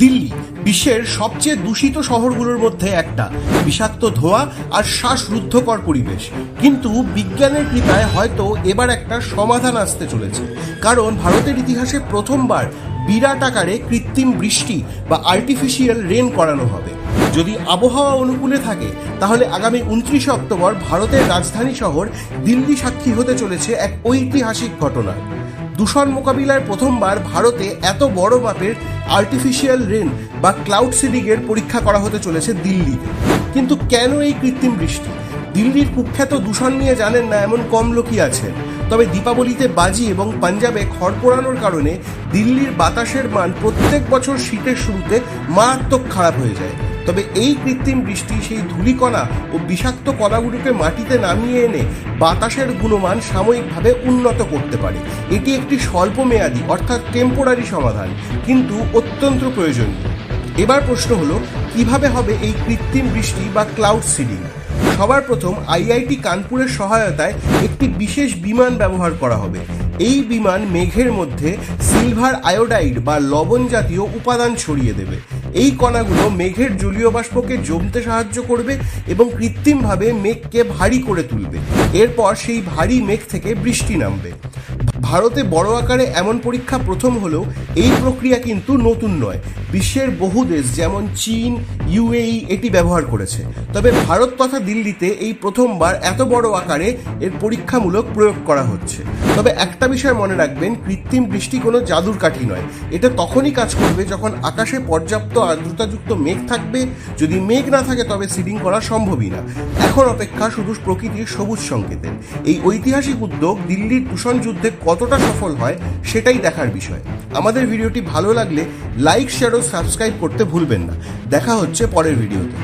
দিল্লি, বিশ্বের সবচেয়ে দূষিত শহরগুলোর মধ্যে একটা। বিষাক্ত ধোঁয়া আর শ্বাসরুদ্ধকর পরিবেশ। কিন্তু বিজ্ঞানের কৃপায় হয়তো এবার একটা সমাধান আসতে চলেছে। কারণ ভারতের ইতিহাসে প্রথমবার বিরাট আকারে কৃত্রিম বৃষ্টি বা আর্টিফিশিয়াল রেন করানো হবে। যদি আবহাওয়া অনুকূলে থাকে, তাহলে আগামী উনত্রিশে অক্টোবর ভারতের রাজধানী শহর দিল্লি সাক্ষী হতে চলেছে এক ঐতিহাসিক ঘটনার দূষণ মোকাবিলায় প্রথমবার ভারতে এত বড় মাপের আর্টিফিশিয়াল রেন বা ক্লাউড সিডিংয়ের পরীক্ষা করা হতে চলেছে দিল্লিতে। কিন্তু কেন এই কৃত্রিম বৃষ্টি? দিল্লির কুখ্যাত দূষণ নিয়ে জানেন না এমন কম লোকই আছেন। তবে দীপাবলিতে বাজি এবং পাঞ্জাবে খড় পোড়ানোর কারণে দিল্লির বাতাসের মান প্রত্যেক বছর শীতের শুরুতে মারাত্মক খারাপ হয়ে যায়। তবে এই কৃত্রিম বৃষ্টি, সেই ধূলিকণা ও বিষাক্ত কণাগুলোকে মাটিতে নামিয়ে এনে বাতাসের গুণমান সাময়িকভাবে উন্নত করতে পারে। এটি একটি স্বল্পমেয়াদী, অর্থাৎ টেম্পোরারি সমাধান, কিন্তু অত্যন্ত প্রয়োজনীয়। এবার প্রশ্ন হলো, কীভাবে হবে এই কৃত্রিম বৃষ্টি বা ক্লাউড সিডিং সবার প্রথম আইআইটি কানপুরের সহায়তায় একটি বিশেষ বিমান ব্যবহার করা হবে। এই বিমান মেঘের মধ্যে সিলভার আয়োডাইড বা লবণ জাতীয় উপাদান ছড়িয়ে দেবে। এই কণাগুলো মেঘের জলীয় বাষ্পকে জমতে সাহায্য করবে এবং কৃত্রিমভাবে মেঘকে ভারী করে তুলবে। এরপর সেই ভারী মেঘ থেকে বৃষ্টি নামবে। ভারতে বড় আকারে এমন পরীক্ষা প্রথম হলেও এই প্রক্রিয়া কিন্তু নতুন নয়। বিশ্বের বহু দেশ, যেমন চীন ইউএই এটি ব্যবহার করেছে। তবে ভারত তথা দিল্লিতে এই প্রথমবার এত বড় আকারে এর পরীক্ষামূলক প্রয়োগ করা হচ্ছে। তবে একটা বিষয় মনে রাখবেন, কৃত্রিম বৃষ্টি কোনো জাদুর কাঠি নয়। এটা তখনই কাজ করবে যখন আকাশে পর্যাপ্ত আর্দ্রতাযুক্ত মেঘ থাকবে। যদি মেঘ না থাকে, তবে সিডিং করা সম্ভবই না। এখন অপেক্ষা শুধু প্রকৃতির সবুজ সংকেতের। এই ঐতিহাসিক উদ্যোগ দিল্লির দূষণ যুদ্ধে কতটা সফল হয় সেটাই দেখার বিষয়। আমাদের ভিডিওটি ভালো লাগলে লাইক, শেয়ার ও সাবস্ক্রাইব করতে ভুলবেন না। দেখা হচ্ছে পরের ভিডিওতে।